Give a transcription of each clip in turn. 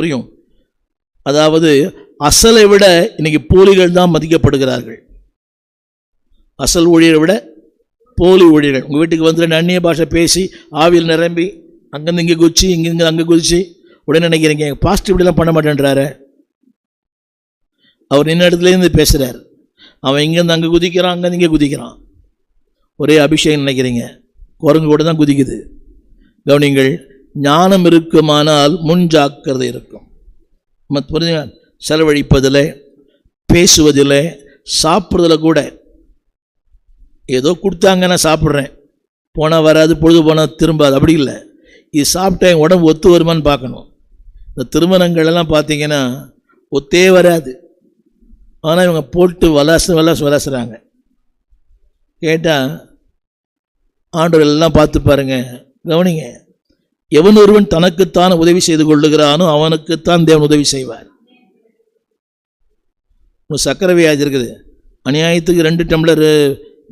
புரியும்? அதாவது அசலை விட இன்னைக்கு போலிகள் தான் மதிக்கப்படுகிறார்கள். அசல் ஊழியரை விட போலி ஊழியர்கள். உங்கள் வீட்டுக்கு வந்து ரெண்டு அந்நிய பாஷை பேசி ஆவியில் நிரம்பி அங்கேருந்து இங்கே குதிச்சு இங்கேருந்து அங்கே குதிச்சு உடனே நினைக்கிறீங்க பாஸ்ட் இப்படிலாம் பண்ண மாட்டேன்றாரு. அவர் நின்ன இடத்துலேருந்து பேசுகிறார் அவன் இங்கேருந்து அங்கே குதிக்கிறான் அங்கேருந்து இங்கே குதிக்கிறான். ஒரே அபிஷேகம் நினைக்கிறீங்க. குரங்கு கூட தான் குதிக்குது. கவனிங்கள் ஞானம் இருக்குமானால் முன் ஜாக்கிரதை இருக்கும். மற்ற புரிஞ்சுங்க செலவழிப்பதில் பேசுவதில் சாப்பிட்றதுல கூட. ஏதோ கொடுத்தாங்க நான் சாப்பிட்றேன். போனால் வராது பொழுது போனால் திரும்பாது. அப்படி இல்லை. இது சாப்பிட்டா என் உடம்பு ஒத்து வருமான்னு பார்க்கணும். இந்த திருமணங்கள் எல்லாம் பார்த்தீங்கன்னா ஒத்தே வராது. ஆனால் இவங்க போட்டு வலாசு வலாசு வலாசுறாங்க. கேட்டால் ஆண்டவர் எல்லாம் பார்த்து பாருங்கள் கவனிங்க. எவன் ஒருவன் தனக்குத்தான் உதவி செய்து கொள்ளுகிறானோ அவனுக்குத்தான் தேவன் உதவி செய்வார். சக்கரை வியாதி இருக்குது. அநியாயத்துக்கு ரெண்டு டம்ளர்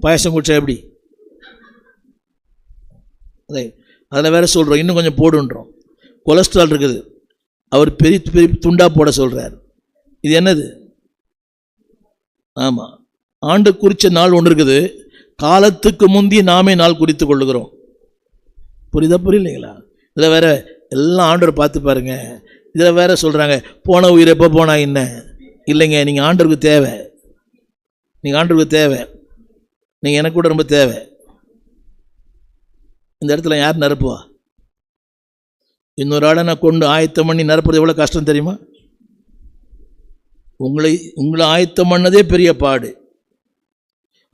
பாயசம் குடிச்சா எப்படி? அதே அதில் வேற சொல்கிறோம் இன்னும் கொஞ்சம் போடுன்றோம். கொலஸ்ட்ரால் இருக்குது. அவர் பெரிய பெரிய துண்டாக போட சொல்கிறார் இது என்னது? ஆமாம் ஆண்டு குறித்த நாள் ஒன்று இருக்குது. காலத்துக்கு முந்தி நாமே நாள் குறித்து கொள்ளுகிறோம். புரியுதா புரியலைங்களா? இதில் வேறு எல்லாம் ஆண்டவர் பார்த்து பாருங்கள் இதில் வேற சொல்கிறாங்க போன உயிர் எப்போ போனா என்ன? இல்லைங்க நீங்கள் ஆண்டருக்கு தேவை. நீங்கள் ஆண்டருக்கு தேவை. நீங்கள் எனக்கு கூட ரொம்ப தேவை. இந்த இடத்துல யார் நிரப்புவா? இன்னொரு ஆளை நான் கொண்டு ஆயத்தம் பண்ணி நிரப்புறது எவ்வளோ கஷ்டம் தெரியுமா? உங்களை உங்களை ஆயத்தம் பண்ணதே பெரிய பாடு.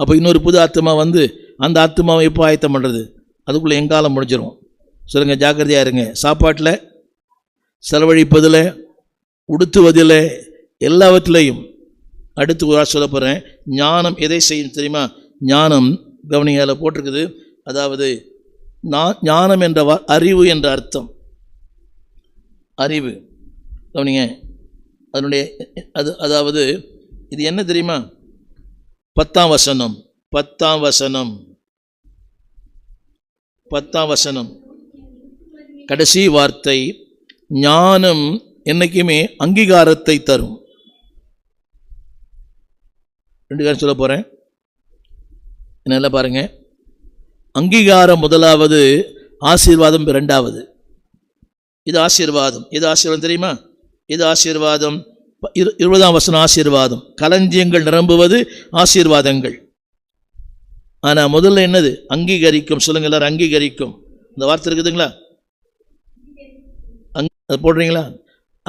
அப்போ இன்னொரு புது ஆத்மா வந்து அந்த ஆத்மாவை எப்போ ஆயத்தம் பண்ணுறது அதுக்குள்ளே எங்காலம் முடிஞ்சிடும் சொல்லுங்க ஜாக்கிரதையாக இருங்க. சாப்பாட்டில் செலவழிப்பதில் உடுத்துவதில் எல்லாவற்றிலையும் அடுத்து ஒரு சொல்ல போகிறேன் ஞானம் எதை செய்யும் தெரியுமா? ஞானம் கவனிங்க அதில் போட்டிருக்குது. அதாவது நான் ஞானம் என்ற வா அறிவு என்ற அர்த்தம். அறிவு. கவனிங்க. அதனுடைய அது அதாவது இது என்ன தெரியுமா? பத்தாம் வசனம். பத்தாம் வசனம். பத்தாம் வசனம். கடைசி வார்த்தை ஞானம் என்னைக்குமே அங்கீகாரத்தை தரும். ரெண்டு காரம் சொல்ல போகிறேன் நல்லா பாருங்க. அங்கீகாரம் முதலாவது ஆசீர்வாதம் ரெண்டாவது இது ஆசீர்வாதம். இது ஆசீர்வாதம் தெரியுமா? இது ஆசீர்வாதம்? இரு- இருபதாம் வசனம் ஆசீர்வாதம். களஞ்சியங்கள் நிரம்புவது ஆசீர்வாதங்கள். ஆனால் முதல்ல என்னது? அங்கீகரிக்கும். சொல்லுங்க எல்லாரும் அங்கீகரிக்கும். இந்த வார்த்தை இருக்குதுங்களா? அது போடுறீங்களா?